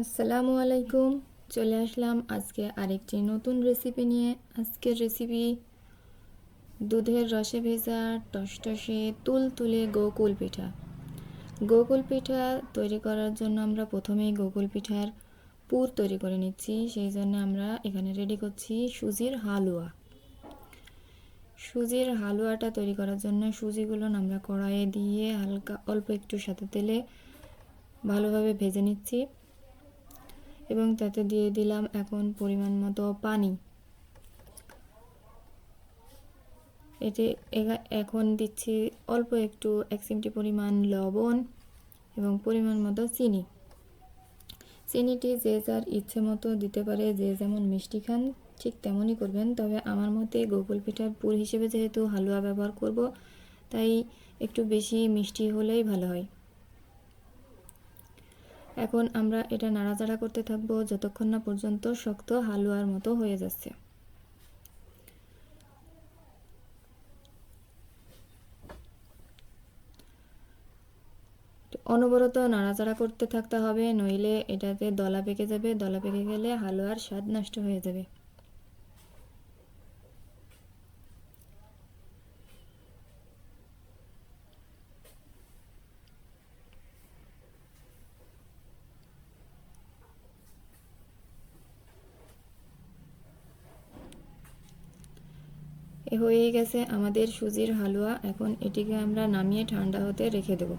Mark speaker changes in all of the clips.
Speaker 1: আসসালামু আলাইকুম। চলে আসলাম আজকে আরেকটি নতুন রেসিপি নিয়ে। আজকের রেসিপি দুধের রসে ভেজা টসটসে তুল তুলে গোকুল পিঠা। গোকুল পিঠা তৈরি করার জন্য আমরা প্রথমেই গোকুল পিঠার পুর তৈরি করে নিচ্ছি। সেই জন্য আমরা এখানে রেডি করছি সুজির হালুয়া। সুজির হালুয়াটা তৈরি করার জন্য সুজিগুলো আমরা কড়াইয়ে দিয়ে হালকা অল্প একটু সাথে তেলে ভালোভাবে ভেজে নিচ্ছি। এবং তাতে দিয়ে দিলাম এখন পরিমাণ মতো পানি। এতে এখন দিচ্ছি অল্প একটু এক চিমটি পরিমাণ লবণ এবং পরিমাণ মতো চিনি। চিনিটি যে যার ইচ্ছে মতো দিতে পারে, যে যেমন মিষ্টি খান, ঠিক তেমনই করবেন। তবে আমার মতে গোকুল পিঠার পুর হিসেবে যেহেতু হালুয়া ব্যবহার করব, তাই একটু বেশি মিষ্টি হলেই ভালো হয়। এখন আমরা এটা নাড়াচাড়া করতে থাকব যতক্ষণ না পর্যন্ত শক্ত হালুয়ার মতো হয়ে যাচ্ছে। অনবরত নাড়াচাড়া করতে থাকতে হবে, নইলে এটাতে দলা পেকে যাবে, দলা পেকে গেলে হালুয়ার স্বাদ নষ্ট হয়ে যাবে। হয়ে গেছে আমাদের সুজির হালুয়া। এখন এটিকে আমরা নামিয়ে ঠান্ডা হতে রেখে দেব।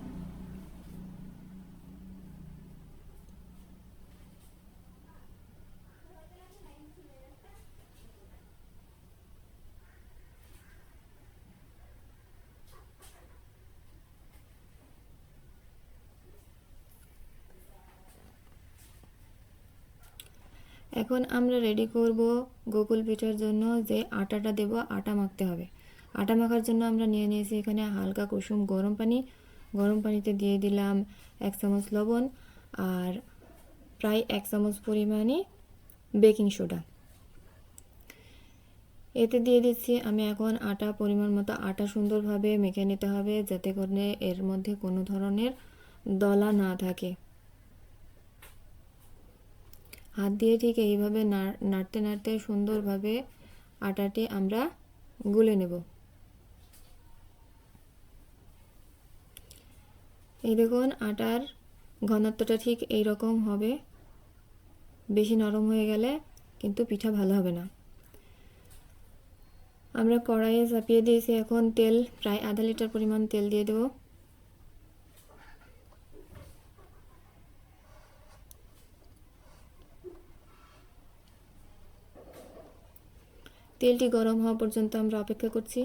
Speaker 1: এখন আমরা রেডি করব গোকুল পিঠার জন্য যে আটাটা দেব, আটা মাখতে হবে। আটা মাখার জন্য আমরা নিয়ে নিয়েছি এখানে হালকা কুসুম গরম পানি। গরম পানিতে দিয়ে দিলাম এক চামচ লবণ আর প্রায় এক চামচ পরিমাণে বেকিং সোডা এতে দিয়ে দিচ্ছি আমি এখন আটা, পরিমাণ মতো আটা সুন্দরভাবে মেখে নিতে হবে যাতে করে এর মধ্যে কোনো ধরনের দলা না থাকে। হাত দিয়ে ঠিক এইভাবে নাড়তে নাড়তে সুন্দরভাবে আটাটি আমরা গুলে নেব। এই দেখুন, আটার ঘনত্বটা ঠিক এই রকম হবে। বেশি নরম হয়ে গেলে কিন্তু পিঠা ভালো হবে না। আমরা কড়াইয়ে চাপিয়ে দিয়েছি। এখন তেল, প্রায় আধা লিটার পরিমাণ তেল দিয়ে দেবো। তেলটি গরম হওয়া পর্যন্ত আমরা অপেক্ষা করছি।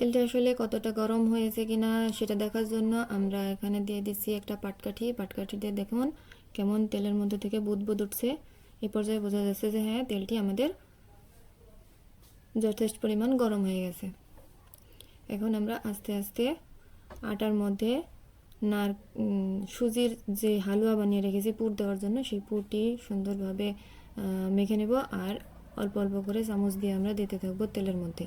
Speaker 1: তেলটা আসলে কতটা গরম হয়েছে কিনা সেটা দেখার জন্য আমরা এখানে দিয়ে দিচ্ছি একটা পাটকাঠি। পাটকাঠি দিয়ে দেখুন কেমন তেলের মধ্যে থেকে বুদ বুদ উঠছে। এই পর্যায়ে বোঝা যাচ্ছে যে হ্যাঁ তেলটি আমাদের যথেষ্ট পরিমাণ গরম হয়ে গেছে। এখন আমরা আস্তে আস্তে আটার মধ্যে নার সুজির যে হালুয়া বানিয়ে রেখেছি পুর দেওয়ার জন্য সেই পুরটি সুন্দরভাবে মেখে নেব আর অল্প অল্প করে চামচ দিয়ে আমরা দিতে থাকব তেলের মধ্যে।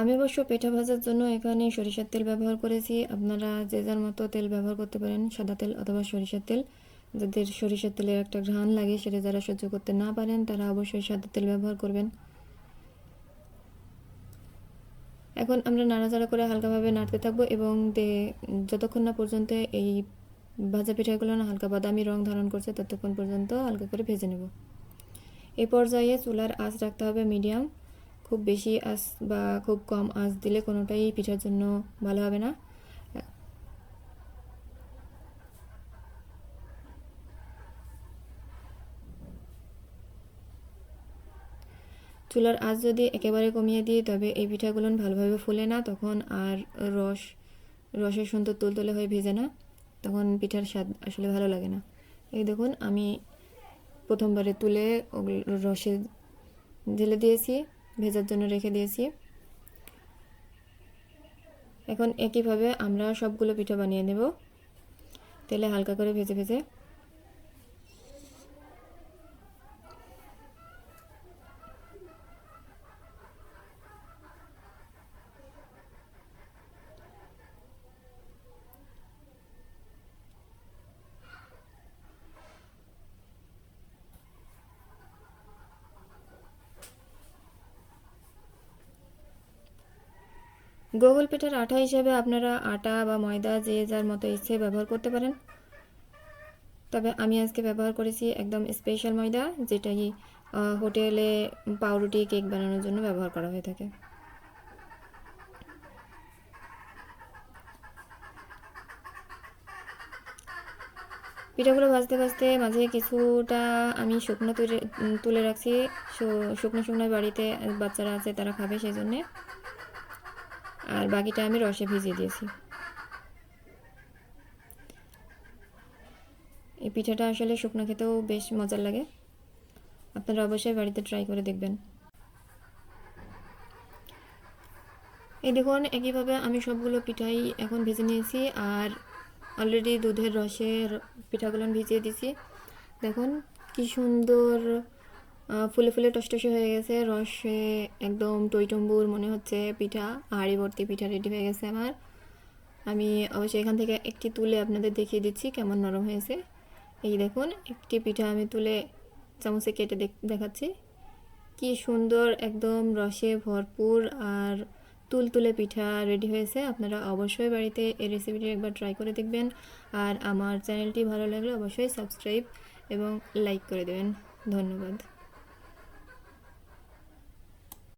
Speaker 1: আমি অবশ্য পিঠা ভাজার জন্য এখানে সরিষার তেল ব্যবহার করেছি। আপনারা যে যার মতো তেল ব্যবহার করতে পারেন, সাদা তেল অথবা সরিষার তেল। যাদের সরিষার তেলের একটা ঘ্রাণ লাগে, সেটা যারা সহ্য করতে না পারেন, তারা অবশ্যই সাদা তেল ব্যবহার করবেন। এখন আমরা নাড়াচাড়া করে হালকাভাবে নাড়তে থাকব এবং যতক্ষণ না পর্যন্ত এই ভাজা পিঠাগুলো না হালকা বাদামি রং ধারণ করছে, ততক্ষণ পর্যন্ত হালকা করে ভেজে নেব। এই পর্যায়ে চুলার আঁচ রাখতে হবে মিডিয়াম। খুব বেশি আঁচ বা খুব কম আঁচ দিলে কোনোটাই পিঠার জন্য ভালো হবে না। চুলার আঁচ যদি একেবারে কমিয়ে দিই, তবে এই পিঠাগুলো ভালোভাবে ফুলে না, তখন আর রস, রসের সুন্দর তুলতুলে হয়ে ভেজে না, তখন পিঠার স্বাদ আসলে ভালো লাগে না। এই দেখুন, আমি প্রথমবারে তুলে রসে ঢেলে দিয়েছি। ভেজার জন্য রেখে দিয়েছি। এখন একইভাবে আমরা সবগুলো পিঠা বানিয়ে নেব। তেলে হালকা করে ভেজে ভেজে গোগল পিঠার আঠা হিসেবে আপনারা আটা বা ময়দা যে যার মতো ইচ্ছে ব্যবহার করতে পারেন। তবে আমি আজকে ব্যবহার করেছি একদম স্পেশাল ময়দা, যেটাই হোটেলে পাউরুটি, কেক বানানোর জন্য ব্যবহার করা হয়ে থাকে। পিঠাগুলো ভাজতে ভাজতে মাঝে কিছুটা আমি শুকনো তুলে তুলে রাখছি। শুকনো শুকনো বাড়িতে বাচ্চারা আছে তারা খাবে সেই জন্যে। আর বাকিটা আমি রসে ভিজিয়ে দিয়েছি। এই পিঠাটা আসলে শুকনো খেতেও বেশ মজার লাগে। আপনারা অবশ্যই বাড়িতে ট্রাই করে দেখবেন। এই দেখুন, একইভাবে আমি সবগুলো পিঠাই এখন ভেজে নিয়েছি আর অলরেডি দুধের রসে পিঠাগুলো ভিজিয়ে দিয়েছি। দেখুন, কি সুন্দর ফুলে ফুলে টসটসে হয়ে গেছে, রসে একদম টইটম্বুর মনে হচ্ছে পিঠা হাঁড়ি ভর্তি পিঠা রেডি হয়ে গেছে আমার। আমি অবশ্যই এখান থেকে একটি তুলে আপনাদের দেখিয়ে দিচ্ছি কেমন নরম হয়েছে। এই দেখুন, একটি পিঠা আমি তুলে চামচে কেটে দেখ- দেখাচ্ছি। কি সুন্দর, একদম রসে ভরপুর আর তুলতুলে পিঠা রেডি হয়েছে। আপনারা অবশ্যই বাড়িতে এই রেসিপিটি একবার ট্রাই করে দেখবেন। আর আমার চ্যানেলটি ভালো লাগলে অবশ্যই সাবস্ক্রাইব এবং লাইক করে দেবেন। ধন্যবাদ।